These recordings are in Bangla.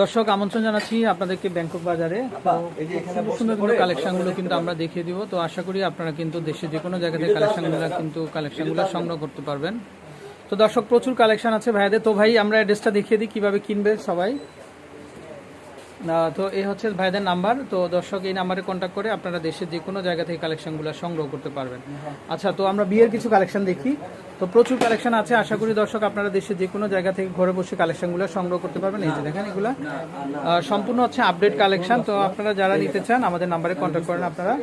দর্শক আমন্ত্রণ জানাচ্ছি আপনাদেরকে ব্যাংকক বাজারে। সুন্দর সুন্দর কিন্তু কালেকশনগুলো কিন্তু আমরা দেখিয়ে দিব। তো আশা করি আপনারা কিন্তু দেশে যে কোনো জায়গা থেকে কালেকশনগুলো কিন্তু কালেকশনগুলো সংগ্রহ করতে পারবেন। তো দর্শক প্রচুর কালেকশন আছে ভাইদের তো ভাই আমরা অ্যাড্রেসটা দেখিয়ে দিই কীভাবে কিনবে সবাই। তো এই হচ্ছে ভাইদের নাম্বার। তো দর্শক এই নাম্বারে কন্ট্যাক্ট করে আপনারা দেশের যে কোনো জায়গা থেকে কালেকশনগুলো সংগ্রহ করতে পারবেন। আচ্ছা তো আমরা বিয়ের কিছু কালেকশন দেখি। তো প্রচুর কালেকশন আছে। আশা করি দর্শক আপনারা দেশের যে কোনো জায়গা থেকে ঘরে বসে কালেকশনগুলো সংগ্রহ করতে পারবেন। এই যে দেখেন এগুলা। সম্পূর্ণ হচ্ছে আপডেট কালেকশন তো আপনারা যারা নিতে চান আমাদের নাম্বারে কন্ট্যাক্ট করেন আপনারা।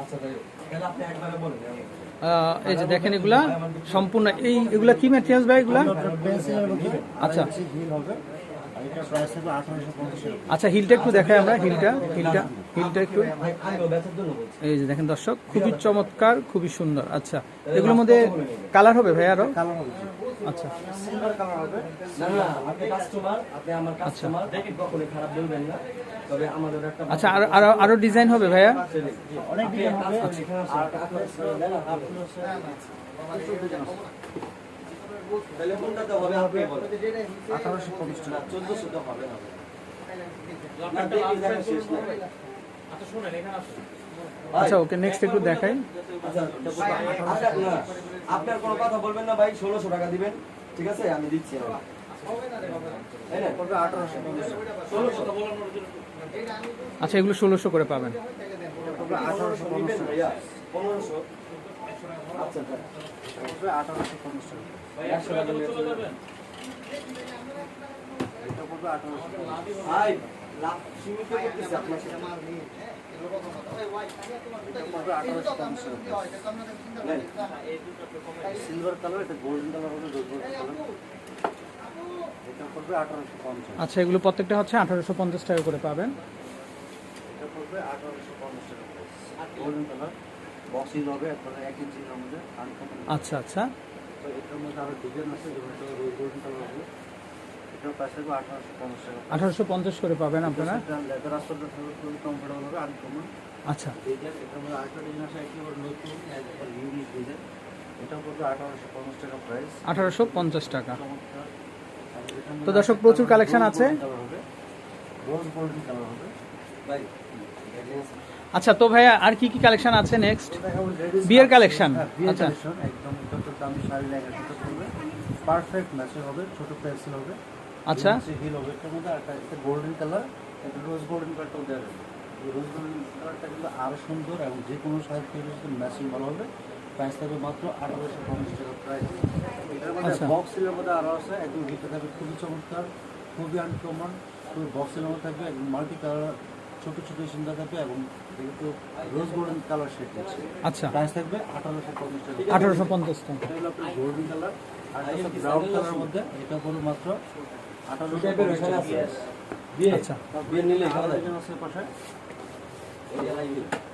আচ্ছা এই যে দেখেন এগুলা সম্পূর্ণ, এই এগুলা কি ম্যাটেরিয়ালস ভাই এগুলা? আচ্ছা। আচ্ছা হিলটা একটু দেখাই আমরা, হিলটা হিলটা হিলটা একটু। এই যে দেখেন দর্শক, খুবই চমৎকার, খুবই সুন্দর। আচ্ছা এগুলোর মধ্যে কালার হবে ভাই আরও? আচ্ছা। সিলভার কালার হবে। না না আপনি কাস্টমার আপনি আমার কাস্টমার কখনোই খারাপ বলবেন না। তবে আমাদের একটা আচ্ছা আরও আরও আরও ডিজাইন হবে ভাইয়া? অনেক ডিজাইন হবে। আর তাহলে কোনটাতে হবে আপনি বলেন। আঠারোশো পঞ্চাশ। টাকা চোদ্দশো তো হবে না। না, দেখি, শেষ না। আচ্ছা ওকে নেক্সট একটু দেখাই। আচ্ছা, আপনার কোনো কথা বলবেন না ভাই ষোলোশো টাকা দিবেন। ঠিক আছে আমি দিচ্ছি আচ্ছা এগুলো ষোলোশো করে পাবেন। আচ্ছা আচ্ছা এটা আঠারোশো পঞ্চাশ ভাই লাভ সীমিত করতেছি আপনার পড়বে আঠারোশো পঞ্চাশ সিলভার কালার এটা গোল্ডেন কালার হবে এটা আঠারোশো পঞ্চাশ। আচ্ছা এগুলো প্রত্যেকটা হচ্ছে আঠারোশো পঞ্চাশ টাকা করে পাবেন। এটা আঠারোশো পঞ্চাশ টাকা গোল্ডেন কালার বক্সিং হবে একবারে এক ইঞ্চির মধ্যে আচ্ছা আচ্ছা। তো এটার মধ্যে আরও ডিজাইন আছে যেমন গোল্ডেন কালার হবে হবে। আঠারোশো পঞ্চাশ করে পাবেন আপনারা? আচ্ছা। আঠারোশো পঞ্চাশ টাকা তো দর্শক প্রচুর কালেকশন আছে? আচ্ছা তো ভাইয়া আর কি কি কালেকশন আছে নেক্সট বিয়ের কালেকশন হ্যাঁ, আচ্ছা। একদম দামি শাড়ি লাগে সেটা করবে পারফেক্ট ম্যাচিং হবে ছোট পেন্সিল হবে। আচ্ছা। হিল হবে এটার মধ্যে একটা একটা গোল্ডেন কালার একটা রোজ গোল্ডেন কালারটাও দেওয়া যাবে রোজ গোল্ডেন কালারটা কিন্তু আরও সুন্দর এবং যে কোনো যদি ম্যাচিং ভালো হবে প্রাইস থাকবে মাত্র আঠারোশো পঞ্চাশ টাকা প্রাইস এটার মধ্যে। বক্স সিলের মধ্যে আরও আছে একদম ভিতরে থাকবে খুবই চমৎকার খুবই আনকমন খুবই বক্স সিলের মধ্যে থাকবে একদম মাল্টি কালার ছোট ছোট সুন্দর থাকবে এবং যেহেতু রোজ গোল্ডেন কালার শেড আছে আচ্ছা। প্রাইস থাকবে আঠারোশো পঞ্চাশ টাকা। আঠারোশো পঞ্চাশ টাকা। হলো গোল্ডেন কালার আর ব্রাউন কালারের মধ্যে এটা পড়বে মাত্র বিয়ে? আচ্ছা।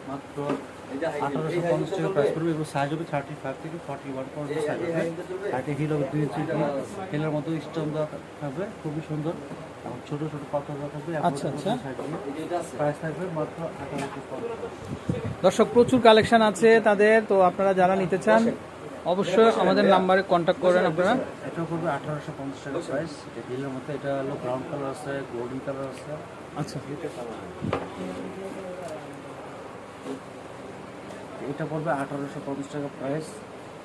মাত্র আঠারোশো পঞ্চাশ টাকা প্রাইস পড়বে সাইজ হবে থার্টি ফাইভ থেকে ফর্টি ওয়ান পর্যন্ত সাইজ হবে। হিল হবে দুই ইঞ্চি হিল হিলের মতো স্টোন দেওয়া থাকবে খুবই সুন্দর। এবং ছোট ছোট পাথর দেওয়া থাকবে আচ্ছা, আচ্ছা। প্রাইস থাকবে মাত্র আঠারোশো দর্শক প্রচুর কালেকশন আছে তাদের তো আপনারা যারা নিতে চান অবশ্যই আমাদের নাম্বারে কন্ট্যাক্ট করেন আপনারা। এটা করবে আঠারোশো পঞ্চাশ টাকা প্রাইস এটা হিলের মধ্যে এটা হলো ব্রাউন কালার আছে গোল্ডেন কালার আছে। আচ্ছা। এটা পড়বে আঠারোশো পঞ্চাশ টাকা প্রাইস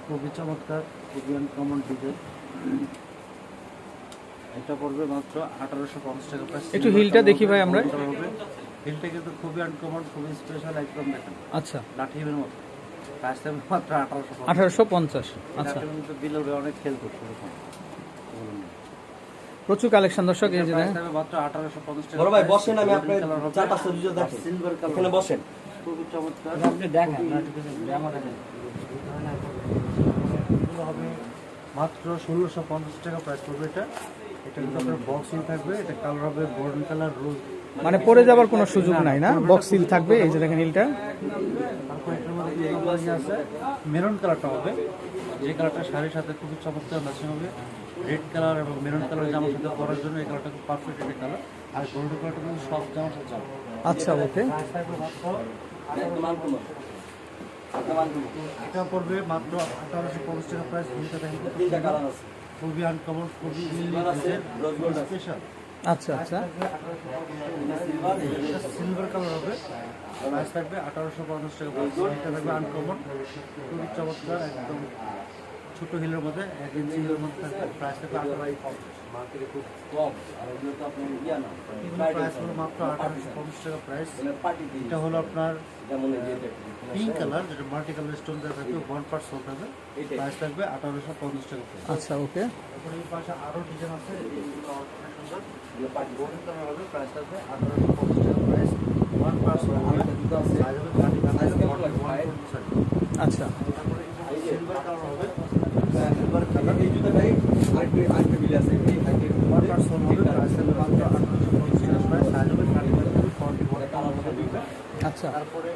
খুবই চমৎকার খুবই আনকমন ডিজাইন এটা পড়বে মাত্র আঠারোশো পঞ্চাশ টাকা প্রাইস একটু হিলটা দেখি ভাই আমরা। হিলটা কিন্তু খুবই আনকমন খুবই স্পেশাল একদম দেখেন। আচ্ছা। লাঠি হিমের মতো। আঠারোশো পঞ্চাশ। আচ্ছা। অনেক খেল করছে প্রচুর কালেকশন দর্শক এই যে বড় ভাই বসেন আমি আপনার চার পাঁচটা ডিজাইন দেখেন এখানে বসেন। খুবই চমৎকার। আপনি দেখেন হবে মাত্র ষোলোশো পঞ্চাশ টাকা প্রাইস পড়বে এটা। এটা কিন্তু আপনার বক্সিং থাকবে এটা কালার হবে গোল্ডেন কালার রোজ মানে পরে যাবার কোনো সুযোগ নাই না? বক্স সিল থাকবে এই যে দেখেন হিলটা মেরুন কালারটা হবে। যে কালারটা শাড়ির সাথে খুবই চমৎকার ম্যাচিং হবে। রেড কালার এবং মেরুন কালার জামার সাথে পরার জন্য এই কালারটা খুব পারফেক্ট একটা কালার আর গোল্ডেন কালারটা কিন্তু সব জামার সাথে যাবে আচ্ছা ওকে এটা পড়বে মাত্র আঠারোশো পঞ্চাশ টাকা প্রাইস খুবই আনকমন খুবই। স্পেশাল আচ্ছা আচ্ছা। সিলভার কালার হবে। প্রাইস থাকবে আঠারোশো পঞ্চাশ টাকা। এটা থাকবে আনকমন খুবই চমৎকার একদম ছোট হিলের মধ্যে এক ইঞ্চি হিলের মধ্যে থাকবে। প্রাইস থাকবে প্রাইস হলো মাত্র আঠারোশো পঞ্চাশ টাকা প্রাইস এটা হলো আপনার পিঙ্ক কালার যেটা মাল্টি কালার স্টোন দেওয়া থাকবে ওয়ান পার্ট সোল থাকবে। প্রাইস থাকবে আঠারোশো পঞ্চাশ টাকা আচ্ছা ওকে পাশে আরও ডিজাইন আছে। এগুলো পার্টি হবে প্রাইস আঠারোশো পঞ্চাশ টাকা প্রাইস। ওয়ান হবে আরেকটা হবে? আচ্ছা। তারপরে সিলভার কালার হবে সিলভার কালার এই জুতোটাই আরেকটু আরেকটু বিল আছে এই হাইটের ওয়ান পার্ট হবে প্রাইস থাকবে মাত্র আঠারোশো পঞ্চাশ টাকা প্রাইস সাইজ হবে থার্টি ফাইভ থেকে ফর্টি ফোর কালার হবে। আচ্ছা। তারপরে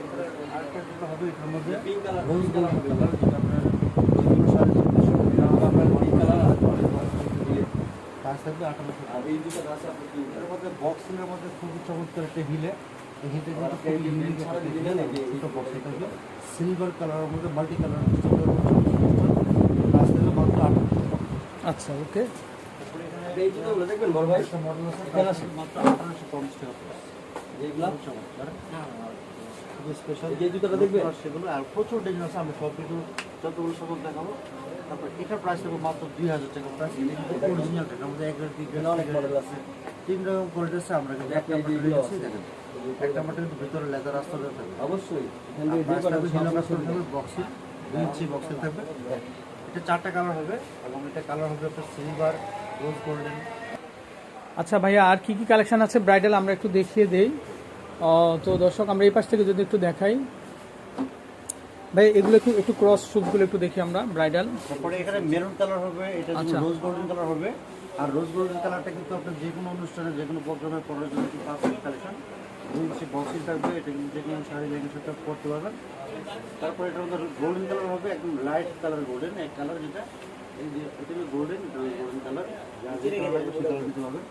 আরেকটা জুতো হবে এটার মধ্যে পিঙ্ক কালার রোজ কালার যেটা আপনার যেগুলো সাড়ে চোদ্দশো আপনার পিঙ্ক কালার আর প্রাইস থাকবে আঠারোশো আর এই জুতোটা আছে আপনার পিঙ্ক এর মধ্যে বক্সিংয়ের মধ্যে খুবই চমৎকার একটা হিলে। এই হিলটা কিন্তু ইউনিক একটা দুটো বক্স থাকবে। সিলভার কালারের মধ্যে মাল্টি কালার প্রাইস থাকবে মাত্র আঠারোশো আচ্ছা ওকে এই জুতোগুলো দেখবেন বড় ভাই? মডেল আছে। এখানে আছে। মাত্র আঠারোশো পঞ্চাশ টাকা খুব চমৎকার। খুবই স্পেশাল যে জুতোটা দেখবেন? সেগুলো আর প্রচুর ডিজাইন আছে। আমি সব কিছু যতগুলো সকল দেখাবো তারপর এটার প্রাইস থাকবে মাত্র দুই হাজার টাকা। প্রাইস অরিজিনাল টাকা আমাদের এক রেট অনেক মডেল আছে। তিন রকম কোয়ালিটি আছে আমরা কিন্তু আছে। দেখেন। কিন্তু ভিতরে লেদার থাকবে। অবশ্যই। দুই ইঞ্চি থাকবে। এটা চারটা কালার হবে এবং এটা কালার হবে আপনার সিলভার রোজ গোল্ডেন আচ্ছা ভাইয়া আর কি কি কালেকশন আছে? ব্রাইডাল আমরা একটু দেখিয়ে দেই। তো দর্শক আমরা এই পাশ থেকে যদি একটু দেখাই। ভাই এগুলো একটু একটু ক্রস শুটগুলো একটু দেখি আমরা ব্রাইডাল তারপরে এখানে মেরুন কালার হবে এটা। রোজ গোল্ডেন কালার হবে। আর রোজ গোল্ডেন কালারটা কিন্তু আপনার যে কোনো অনুষ্ঠানে যে কোনো প্রোগ্রামে পরার জন্য কিন্তু পারফেক্ট কালেকশন দুই ইঞ্চি বক্সিল থাকবে এটা কিন্তু যে কোনো শাড়ি সাথে পরতে পারবেন। তারপরে এটা মধ্যে গোল্ডেন কালার হবে একদম লাইট কালার গোল্ডেন এক কালার যেটা এই যে এটা গোল্ডেন গোল্ডেন কালার যে কালার লাগবে দিতে পারবেন।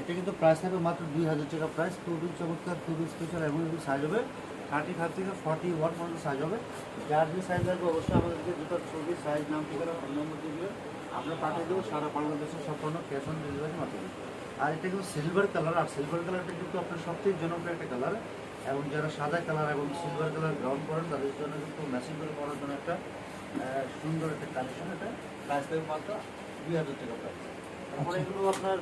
এটা কিন্তু প্রাইস থাকবে মাত্র দুই হাজার টাকা। প্রাইস খুবই চমৎকার খুবই স্পেশাল এবং সাইজ হবে। থার্টি ফাইভ থেকে ফর্টি ওয়ান পর্যন্ত সাইজ হবে। যার যে সাইজ লাগবে অবশ্যই আমাদেরকে দুটো ছবি সাইজ নাম ঠিকানা ফোন নম্বর দিয়ে আমরা পাঠিয়ে দেবো সারা বাংলাদেশের সম্পূর্ণ ক্যাশ অন ডেলিভারির মাধ্যমে। আর এটা কিন্তু সিলভার কালার আর সিলভার কালারটা কিন্তু আপনার সবথেকে জনপ্রিয় একটা কালার এবং যারা সাদা কালার এবং সিলভার কালার গ্রাউন্ড করেন তাদের জন্য কিন্তু ম্যাচিং করে পরার জন্য একটা সুন্দর একটা কালেকশন এটা। প্রাইস থাকবে মাত্র দুই হাজার টাকা প্রাইস তারপরে এগুলো আপনার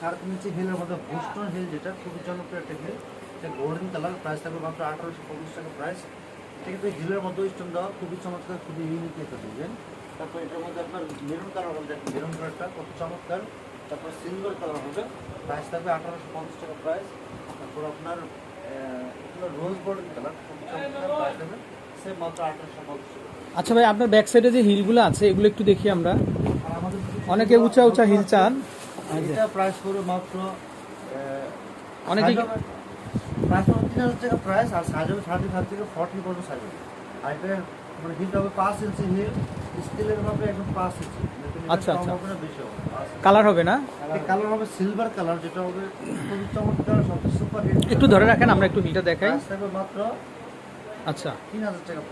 সাড়ে তিন ইঞ্চি হিলের মধ্যে বোস্টন হিল যেটা খুবই জনপ্রিয় একটা হিল এটা গোল্ডেন কালার প্রাইস থাকবে মাত্র আঠারোশো পঞ্চাশ টাকা প্রাইস এটা কিন্তু হিলের মধ্যে স্টোন দেওয়া খুবই চমৎকার খুবই ইউনিক একটা ডিজাইন তারপর এটার মধ্যে আপনার মেরুন কালার হবে দেখেন মেরুন কালারটা কত চমৎকার। তারপর সিলভার কালার হবে প্রাইস থাকবে আঠারোশো পঞ্চাশ টাকা প্রাইস তারপর আপনার রোজ গোল্ডেন কালার খুবই চমৎকার প্রাইস হবে সে মাত্র আঠারোশো পঞ্চাশ টাকা। আচ্ছা ভাই আপনার ব্যাক সাইডে যে হিলগুলো আছে এগুলো একটু দেখি আমরা। অনেকে উঁচা উঁচা হিল চান। এটা প্রাইস করে মাত্র অনেকে তিন হাজার টাকা প্রাইস আর সাইজ হবে থার্টি ফাইভ থেকে ফর্টি পর্যন্ত সাইজ হবে আর এটা মানে হবে পাঁচ ইঞ্চি হিল স্টিলের হবে একদম পাঁচ ইঞ্চি আচ্ছা, আচ্ছা। কালার হবে। না? কালার হবে সিলভার কালার যেটা হবে খুবই চমৎকার সবচেয়ে সুপার হিট একটু ধরে রাখেন আমরা একটু হিলটা দেখাই। মাত্র আচ্ছা।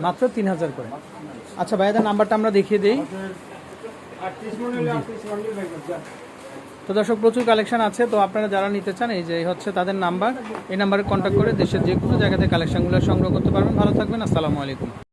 মাত্র তিন হাজার করে। মাত্র 3,000 আচ্ছা ভাইয়াদের নাম্বারটা আমরা দেখিয়ে দিই। তো দর্শক, প্রচুর কালেকশন আছে। তো আপনারা যারা নিতে চান, এই যে হচ্ছে তাদের নাম্বার এই নাম্বারে কন্ট্যাক্ট করে দেশের যে কোনো জায়গাতে কালেকশনগুলো সংগ্রহ করতে পারবেন। ভালো থাকবেন, আসসালামু আলাইকুম।